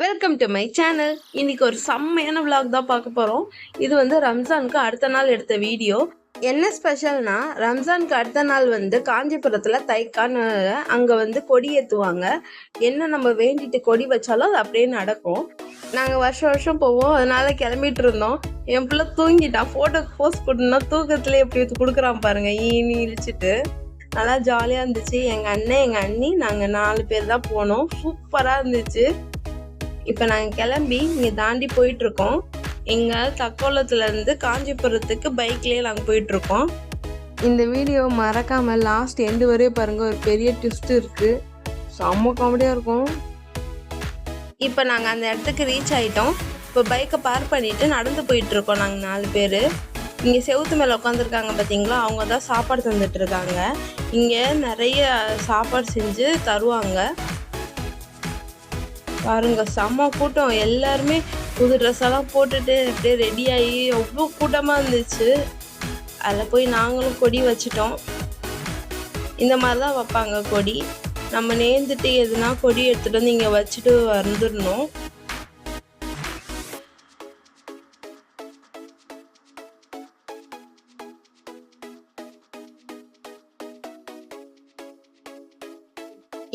Welcome to my channel இன்னைக்கு ஒரு செம்மையான விளாக் தான் பார்க்க போகிறோம் இது வந்து ரம்ஜானுக்கு அடுத்த நாள் எடுத்த வீடியோ. என்ன ஸ்பெஷல்னா ரம்ஜானுக்கு அடுத்த நாள் வந்து காஞ்சிபுரத்தில் தைக்கான்னு அங்கே வந்து கொடி ஏற்றுவாங்க என்ன நம்ம வேண்டிட்டு கொடி வச்சாலும் அது அப்படியே நடக்கும். நாங்கள் வருஷம் வருஷம் போவோம். அதனால கிளம்பிட்டு இருந்தோம். என் பிள்ளை தூங்கிட்டான். ஃபோட்டோக்கு போஸ்ட் கொடுனா தூக்கத்துலேயே எப்படி கொடுக்குறான் பாருங்க. ஈனி இழிச்சிட்டு. நல்லா ஜாலியாக இருந்துச்சு. எங்கள் அண்ணன் எங்கள் அண்ணி நாங்கள் நாலு பேர் தான் போனோம். சூப்பராக இருந்துச்சு. இப்போ நாங்கள் கிளம்பி இங்கே தாண்டி போயிட்டுருக்கோம். எங்கள் தக்கோலத்துலேருந்து காஞ்சிபுரத்துக்கு பைக்லேயே நாங்கள் போயிட்டுருக்கோம். இந்த வீடியோ மறக்காமல் லாஸ்ட் எண்டு வரையும் பாருங்கள் ஒரு பெரிய ட்விஸ்ட் இருக்குது செம்ம காமெடியாக இருக்கும். இப்போ நாங்கள் அந்த இடத்துக்கு ரீச் ஆகிட்டோம் இப்போ பைக்கை பார்க் பண்ணிவிட்டு நடந்து போயிட்டுருக்கோம் நாங்கள் நாலு பேர். இங்கே செவுத்து மேலே உட்காந்துருக்காங்க பார்த்தீங்களா அவங்க தான் சாப்பாடு தந்துட்டு இருக்காங்க இங்கே நிறைய சாப்பாடு செஞ்சு தருவாங்க. பாருங்க செம்ம கூட்டம். எல்லாருமே புது ட்ரெஸ் எல்லாம் போட்டுட்டு அப்படியே ரெடி ஆகி அவ்வளோ கூட்டமாக இருந்துச்சு. அதில் போய் நாங்களும் கொடி வச்சிட்டோம். இந்த மாதிரி தான் வைப்பாங்க கொடி. நம்ம நேர்ந்துட்டு எதுனா கொடி எடுத்துகிட்டு வந்து இங்கே வச்சுட்டு வந்துடணும்.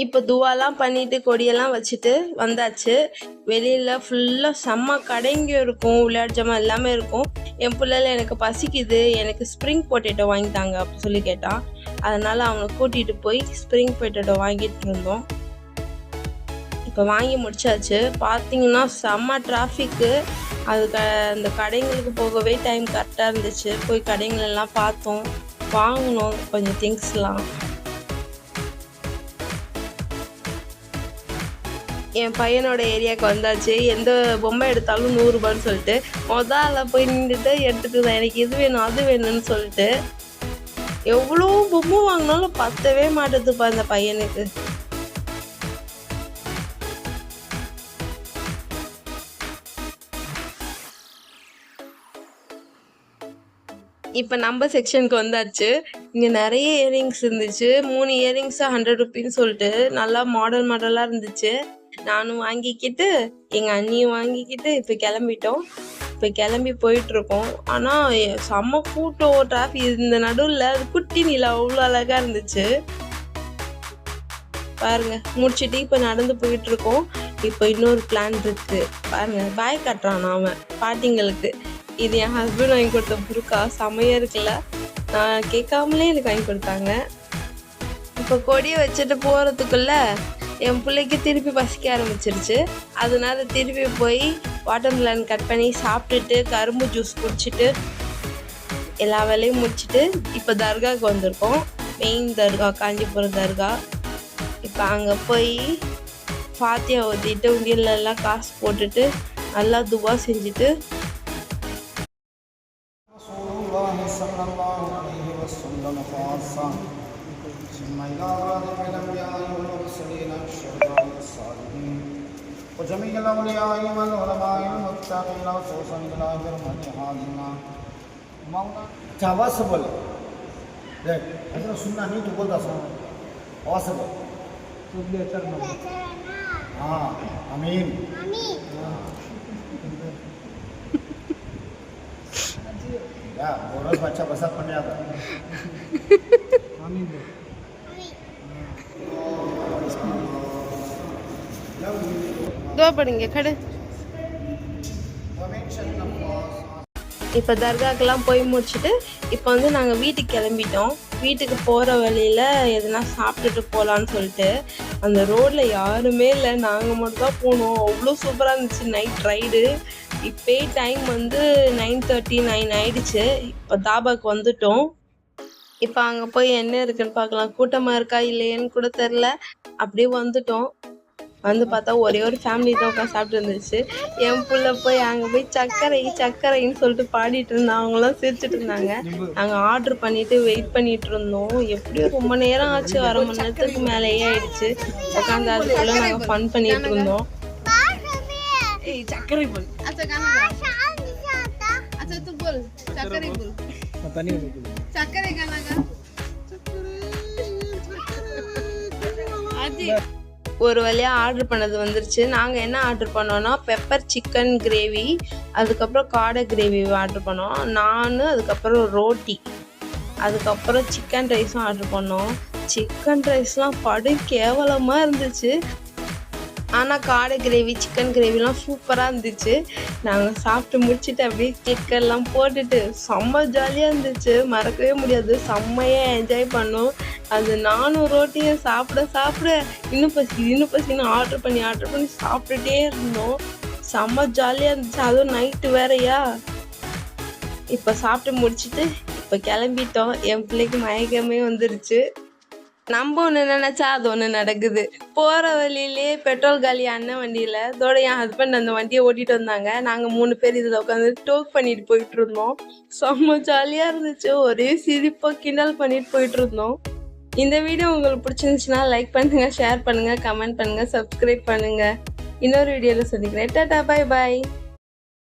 இப்போ துவாலாம் பண்ணிட்டு கொடியெல்லாம் வச்சுட்டு வந்தாச்சு. வெளியில் ஃபுல்லாக செம்ம கடைங்க இருக்கும் விளையாட்டு ஜாமான் எல்லாமே இருக்கும். என் பிள்ளைல எனக்கு பசிக்குது எனக்கு ஸ்ப்ரிங் பொட்டேட்டோ வாங்கி தாங்க அப்படி சொல்லி கேட்டான். அதனால் அவனை கூட்டிகிட்டு போய் ஸ்ப்ரிங் பொட்டேட்டோ வாங்கிட்டு இருந்தோம். இப்போ வாங்கி முடிச்சாச்சு. பார்த்தீங்கன்னா செம்ம டிராஃபிக்கு அது க அந்த கடைங்களுக்கு போகவே டைம் கரெக்டாக இருந்துச்சு. போய் கடைங்களெல்லாம் பார்த்தோம். வாங்கினோம் கொஞ்சம் திங்ஸ்லாம் என் பையனோட ஏரியாவுக்கு வந்தாச்சு. எந்த பொம்மை எடுத்தாலும் நூறுரூபான்னு சொல்லிட்டு. முதல்ல போய் நின்றுட்டு எடுத்துட்டு தான் எனக்கு இது வேணும் அது வேணும்னு சொல்லிட்டு. எவ்வளோ பொம்மை வாங்கினாலும் பத்தவே மாட்டேதுப்பா அந்த பையனுக்கு. இப்போ நம்ம செக்ஷனுக்கு வந்தாச்சு. இங்கே நிறைய இயரிங்ஸ் இருந்துச்சு. மூணு இயரிங்ஸ் ஹண்ட்ரட் ருபீன்னு சொல்லிட்டு. நல்லா மாடல் மாடலாக இருந்துச்சு. நானும் வாங்கிக்கிட்டு எங்க அண்ணியும் வாங்கிக்கிட்டு இப்போ கிளம்பிட்டோம். இப்போ கிளம்பி போயிட்டு இருக்கோம் ஆனால் செம்ம கூட்டம் டிராஃபிக் இந்த நடுவில் அது குட்டி நிலா அவ்வளோ அழகாக இருந்துச்சு. பாருங்க முடிச்சுட்டு இப்போ நடந்து போயிட்டு இருக்கோம் இப்போ இன்னொரு பிளான் இருக்கு. பாருங்க பாய் கட்டுறான் அவன் பாட்டிங்களுக்கு. இது என் ஹஸ்பண்ட் வாங்கி கொடுத்த புருக்கா செமையாக இருக்குல்ல? நான் கேட்காமலே எனக்கு வாங்கி கொடுத்தாங்க. இப்போ கொடியை வச்சுட்டு போகிறதுக்குள்ள என் பிள்ளைக்கு திருப்பி பசிக்க ஆரம்பிச்சிருச்சு அதனால திருப்பி போய் வாட்டர்மெலன் கட் பண்ணி சாப்பிட்டுட்டு கரும்பு ஜூஸ் குடிச்சிட்டு எல்லா வேலையும் முடிச்சுட்டு இப்போ தர்காவுக்கு வந்திருக்கோம் மெயின் தர்கா காஞ்சிபுரம் தர்கா இப்போ அங்கே போய் ஃபாத்தியா ஊற்றிட்டு உண்டியல்ல எல்லாம் காசு போட்டுட்டு நல்லா துவா செஞ்சுட்டு رسول الله صلى الله عليه وسلم خاصة ثم إلى عباد الأنبياء والمرسلين الشهداء والصالحين وجميع الأولياء والعلماء المتقين خصوصا إلى برمة هذه مولانا आवाज से बोल देख ऐसा सुनना नहीं तो बोल दस आवाज से बोल हाँ अमीन या बोनस बच्चा बसा पण आता துவா கடை. இப்போ தர்காக்கெல்லாம் போய் முடிச்சுட்டு இப்போ வந்து நாங்கள் வீட்டுக்கு கிளம்பிட்டோம். வீட்டுக்கு போகிற வழியில் எதுனா சாப்பிட்டுட்டு போகலான்னு சொல்லிட்டு அந்த ரோட்டில் யாருமே இல்லை. நாங்கள் மட்டும் தான் போனோம். அவ்வளோ சூப்பராக இருந்துச்சு. நைட் ரைடு இப்போயே டைம் வந்து நைன் தேர்ட்டி நைன் ஆயிடுச்சு. இப்போ தாபாக்கு வந்துட்டோம். இப்போ அங்கே போய் என்ன இருக்குன்னு பார்க்கலாம் கூட்டமாக இருக்கா இல்லையேன்னு கூட தெரில அப்படியே வந்துட்டோம். வந்து பார்த்தா ஒரே ஒரு ஃபேமிலி தான் உட்காந்து சாப்பிட்டு இருந்துச்சு. என் பிள்ள போய் அங்கே போய் சர்க்கரை சர்க்கரைன்னு சொல்லிட்டு பாடிட்டு இருந்தான் அவங்களாம் சிரிச்சுட்டு இருந்தாங்க. நாங்கள் ஆர்டர் பண்ணிட்டு வெயிட் பண்ணிட்டு இருந்தோம். எப்படியும் ரொம்ப நேரம் ஆச்சு? அரை மணி நேரத்துக்கு மேலேயே ஆயிடுச்சு. உட்காந்து அதுக்குள்ளே நாங்கள் ஃபன் பண்ணிட்டு இருந்தோம். ஏய் சர்க்கரை போல் சர்க்கரை போல் ஒரு வழியாக ஆர்டர் பண்ணது வந்துருச்சு. நாங்கள் என்ன ஆர்டர் பண்ணோன்னா பெப்பர் சிக்கன் கிரேவி அதுக்கப்புறம் காடை கிரேவி ஆர்டர் பண்ணோம். நான் அதுக்கப்புறம் ரோட்டி அதுக்கப்புறம் சிக்கன் ரைஸும் ஆர்டர் பண்ணோம். சிக்கன் ரைஸ்லாம் படு கேவலமாக இருந்துச்சு. ஆனால் காடை கிரேவி சிக்கன் கிரேவிலாம் சூப்பராக இருந்துச்சு. நாங்கள் சாப்பிட்டு முடிச்சுட்டு அப்படியே சிக்கன்லாம் போட்டுட்டு செம்ம ஜாலியாக இருந்துச்சு. மறக்கவே முடியாது. செம்மையாக என்ஜாய் பண்ணோம். அது நானும் ரோட்டியும் சாப்பிட சாப்பிட இன்னும் பசி இன்னும் பசின்னு ஆர்டர் பண்ணி ஆர்டர் பண்ணி சாப்பிட்டுட்டே இருந்தோம். செம்ம ஜாலியாக இருந்துச்சு. அதுவும் நைட்டு வேறயா? இப்போ சாப்பிட்டு முடிச்சிட்டு இப்போ கிளம்பிட்டோம். என் பிள்ளைக்கு மயக்கமே வந்துருச்சு. நம்ம ஒன்று நினச்சா அது ஒன்று நடக்குது. போகிற வழியிலே பெட்ரோல் காலி அண்ணன் வண்டியில் இதோட என் ஹஸ்பண்ட் அந்த வண்டியை ஓட்டிகிட்டு வந்தாங்க. நாங்கள் மூணு பேர் இதில் உட்காந்து டோக் பண்ணிட்டு போயிட்டு இருந்தோம். செம்ம ஜாலியாக இருந்துச்சு. ஒரே சிரிப்பாக கிண்டல் பண்ணிட்டு போயிட்டு இருந்தோம். இந்த வீடியோ உங்களுக்கு பிடிச்சிருந்துச்சுன்னா லைக் பண்ணுங்கள் ஷேர் பண்ணுங்கள் கமெண்ட் பண்ணுங்கள் சப்ஸ்கிரைப் பண்ணுங்கள் இன்னொரு வீடியோவில் சந்திக்கிறேன். டாடா பாய் பாய்